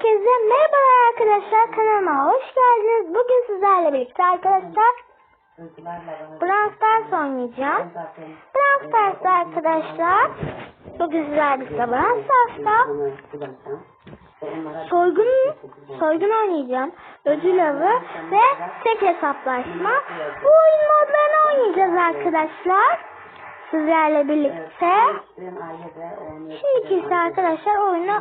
Herkese merhabalar arkadaşlar kanalıma hoş geldiniz. Bugün sizlerle birlikte arkadaşlar Brawl oynayacağım. Brawl Stars'ta arkadaşlar bugün sizlerle birlikte Brawl soygun, soygun oynayacağım. Ödül avı ve tek hesaplaşma. Bu oyun modlarını oynayacağız arkadaşlar. Sizlerle birlikte. Şimdi ise arkadaşlar oyunu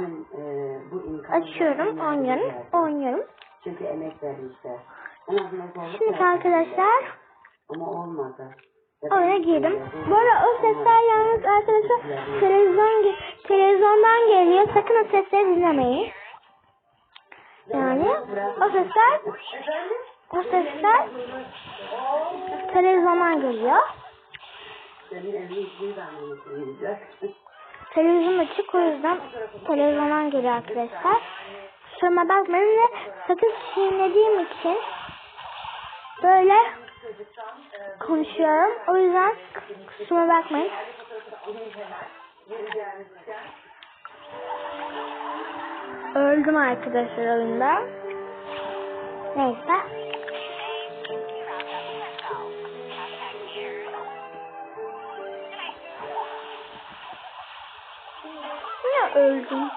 açıyorum, oynuyorum, oynuyorum. Çünkü emek zorluk Şimdi arkadaşlar Ama olmadı. oyuna girdim. Bu arada o sesler yalnız arkadaşlar televizyon ge- televizyondan geliyor. Sakın o sesleri dinlemeyin. Yani o sesler o sesler televizyondan geliyor. Televizyon açık o yüzden televizyondan geliyor arkadaşlar. Kusuruma bakmayın ve sakız çiğnediğim için böyle konuşuyorum. O yüzden kusuruma bakmayın. Öldüm arkadaşlar oyunda. Neyse. Öldüm.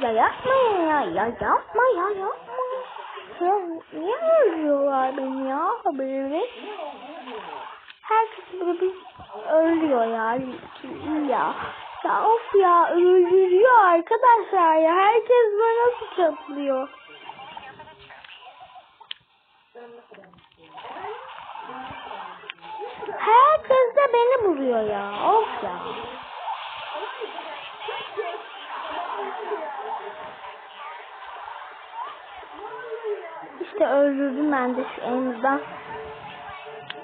Ya yapmayın ya, ya yapma ya yapma. Ya niye öldürüyorlar beni ya haberi? Herkes böyle bir ölüyor ya. Ya, ya of ya öldürüyor arkadaşlar ya. Herkes bana nasıl çatlıyor? Beni vuruyor ya. Of ya. İşte öldürdüm ben de şu elimizden.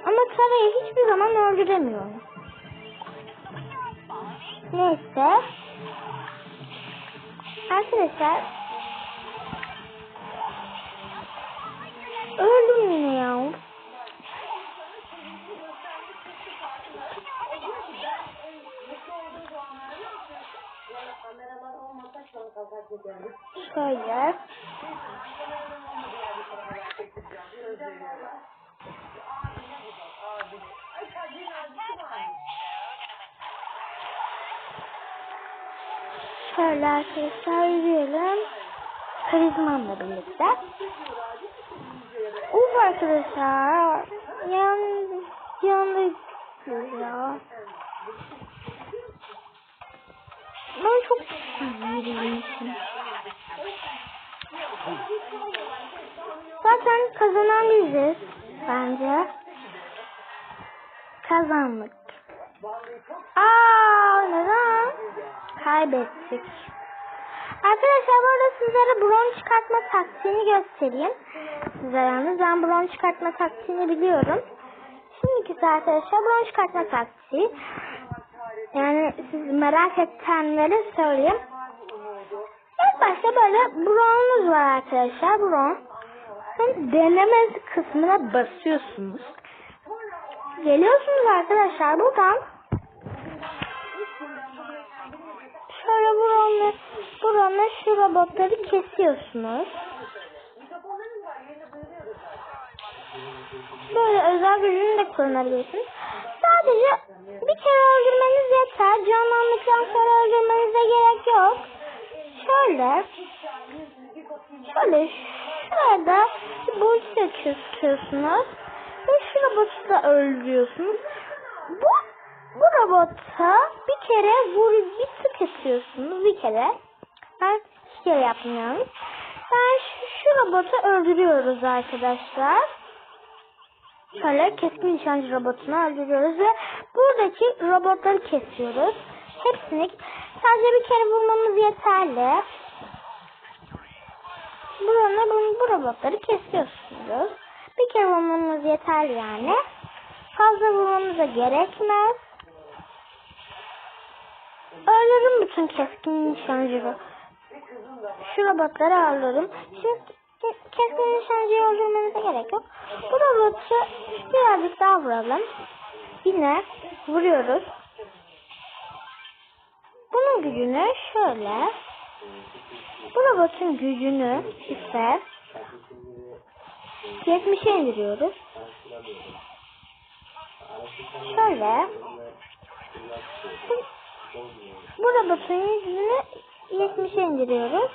Ama Tara'yı hiçbir zaman öldüremiyorum. Neyse. Arkadaşlar. Öldüm yine ya. Şöyle. Şöyle arkadaşlar yürüyelim. Karizmamla birlikte. Uf arkadaşlar. Zaten kazanan. Bence. Kazandık. Aa neden? Kaybettik. Arkadaşlar bu arada sizlere bron çıkartma taktiğini göstereyim. Size yalnız ben bron çıkartma taktiğini biliyorum. Şimdiki arkadaşlar bron çıkartma taktiği. Yani siz merak edenlere söyleyeyim. İlk başta böyle bronunuz var arkadaşlar. Bron. Sonra deneme kısmına basıyorsunuz. Geliyorsunuz arkadaşlar buradan. Şöyle buranla, buranla şu robotları kesiyorsunuz. Böyle özel gücünü de kullanabilirsiniz. Sadece bir kere öldürmeniz yeter. Canlandıktan sonra öldürmenize gerek yok. Şöyle. Şöyle şurada bir burç döküyorsunuz. Ve şu robotu da öldürüyorsunuz. Bu bu robota bir kere vur bir tık atıyorsunuz bir kere. Ben iki kere yapmıyorum. Ben şu, şu robotu öldürüyoruz arkadaşlar. Şöyle keskin nişancı robotunu öldürüyoruz ve buradaki robotları kesiyoruz. Hepsini sadece bir kere vurmamız yeterli. Burada bu, bu robotları kesiyorsunuz. Bir kere vurmamız yeterli yani. Fazla vurmamıza gerekmez. Öldürdüm bütün keskin nişancı. Şu robotları öldürdüm. Şimdi keskin nişancıyı öldürmenize gerek yok. Bu robotu birazcık daha vuralım. Yine vuruyoruz. Bunun gücünü şöyle. Bu robotun gücünü ise 70'e indiriyoruz. Şöyle. Bu, bu robotun gücünü 70'e indiriyoruz.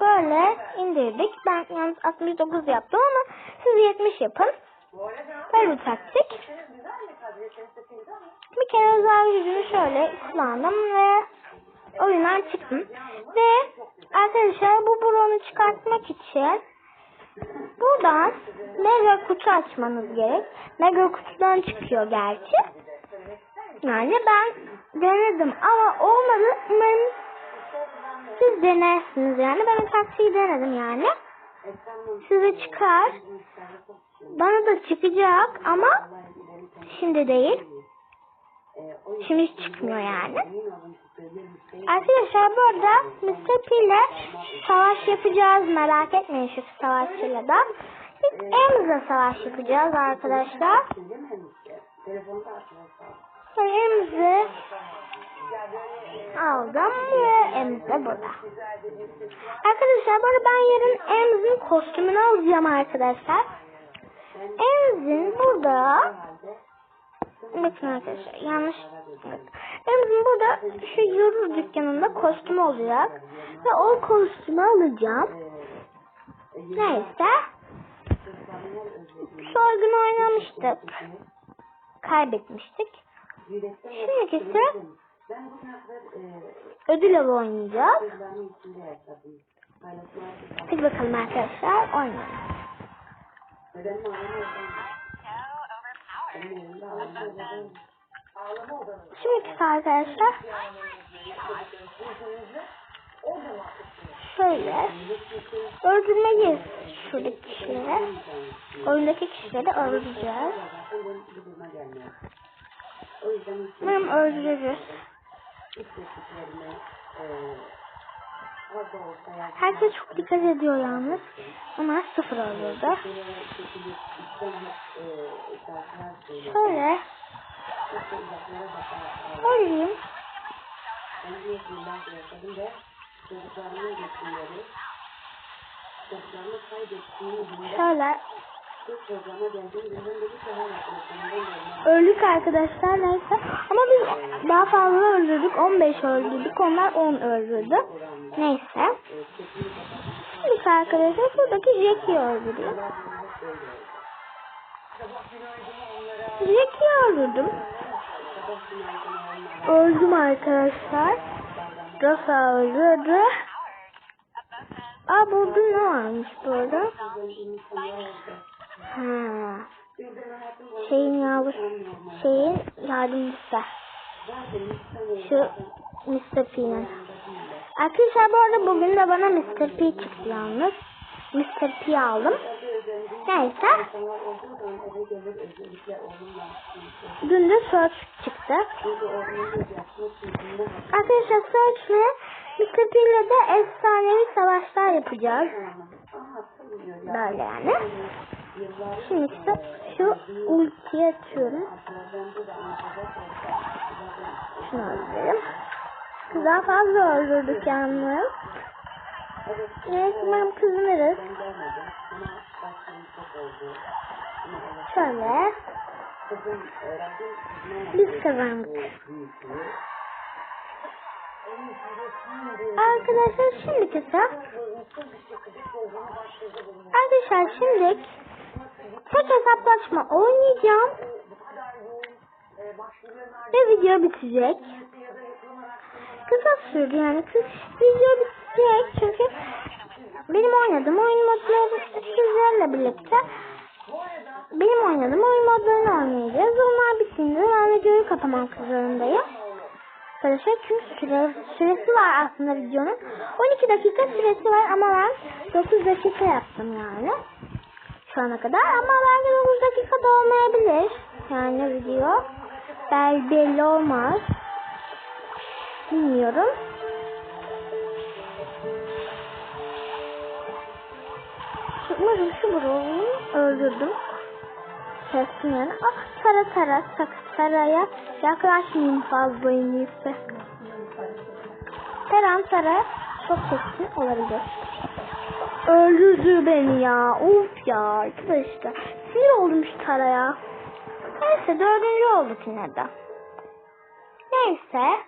Böyle indirdik. Ben yalnız 69 yaptım ama siz 70 yapın. Böyle bir taktik. Bir kere özel gücümü şöyle kullandım ve oyundan çıktım. Ve arkadaşlar bu bronu çıkartmak için buradan mega kutu açmanız gerek. Mega kutudan çıkıyor gerçi. Yani ben denedim ama olmadı. Umarım siz denersiniz yani. Ben o taktiği denedim yani. Size çıkar. Bana da çıkacak ama şimdi değil. Şimdi çıkmıyor yani. Arkadaşlar bu arada Mr. İle savaş yapacağız. Merak etmeyin şu savaşçıyla da. Biz Emz'le savaş yapacağız arkadaşlar. Emz'i aldım ve Emz de burada. Arkadaşlar bu arada ben yarın Emz'in kostümünü alacağım arkadaşlar. Emz'in burada Bakın arkadaşlar yanlış. Emz'in burada şu yurur dükkanında kostüm olacak. Ve o kostümü alacağım. Neyse. Soygun oynamıştık. Kaybetmiştik. Şimdi ise ödül avı oynayacağız. Hadi bakalım arkadaşlar oynayalım. Şimdi arkadaşlar şöyle öldürmeliyiz şuradaki kişileri. Oyundaki kişileri öldüreceğiz. Umarım öldürürüz. Herkes çok dikkat ediyor yalnız. Ama sıfır öldürdü. Şöyle oynayayım. Şöyle öldük arkadaşlar neyse. Ama biz daha fazla öldürdük. 15 öldürdük. Onlar 10 öldürdü. Neyse. Şimdi arkadaşlar buradaki Jack'i öldürdüm. Jack'i öldürdüm. Öldüm arkadaşlar. Rafa öldürdü. Aa burada ne varmış burada? Ha. Şeyin yavru şeyin yardımcısı. Şu Mr. P'nin. Arkadaşlar bu arada bugün de bana Mr. P çıktı yalnız. Mr. P aldım. Neyse. Dün de Search çıktı. Arkadaşlar Search ve Mr. P ile de efsanevi savaşlar yapacağız. Böyle yani. Şimdi şu ultiyi açıyorum. Şunu öldürelim. Daha fazla öldürdük yalnız. Umarım kazanırız. Şöyle. Biz kazandık. Arkadaşlar şimdi kısa. Arkadaşlar şimdi tek hesaplaşma oynayacağım. Ve video bitecek. Kısa sürdü yani. Kısa, video bitecek çünkü benim oynadığım oyun modları sizlerle birlikte benim oynadığım oyun modlarını oynayacağız. Onlar bitince ben videoyu kapamak zorundayım. Arkadaşlar çünkü süre, süresi var aslında videonun. 12 dakika süresi var ama ben 9 dakika yaptım yani. Şu ana kadar ama belki 9 dakika da olmayabilir. Yani video. Belki belli olmaz. Bilmiyorum. Umarım şu bloğu öldürdüm. kessin yani. Ah, tara tara sak taraya yaklaşmayayım fazla en iyisi. Her an tara çok keskin olabilir. Öldürdü beni ya. Uf ya arkadaşlar. Sinir oldum şu taraya. Neyse dördüncü olduk yine de. Neyse.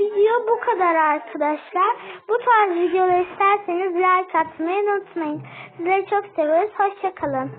Video bu kadar arkadaşlar. Bu tarz videoları isterseniz like atmayı unutmayın. Sizleri çok seviyoruz. Hoşçakalın.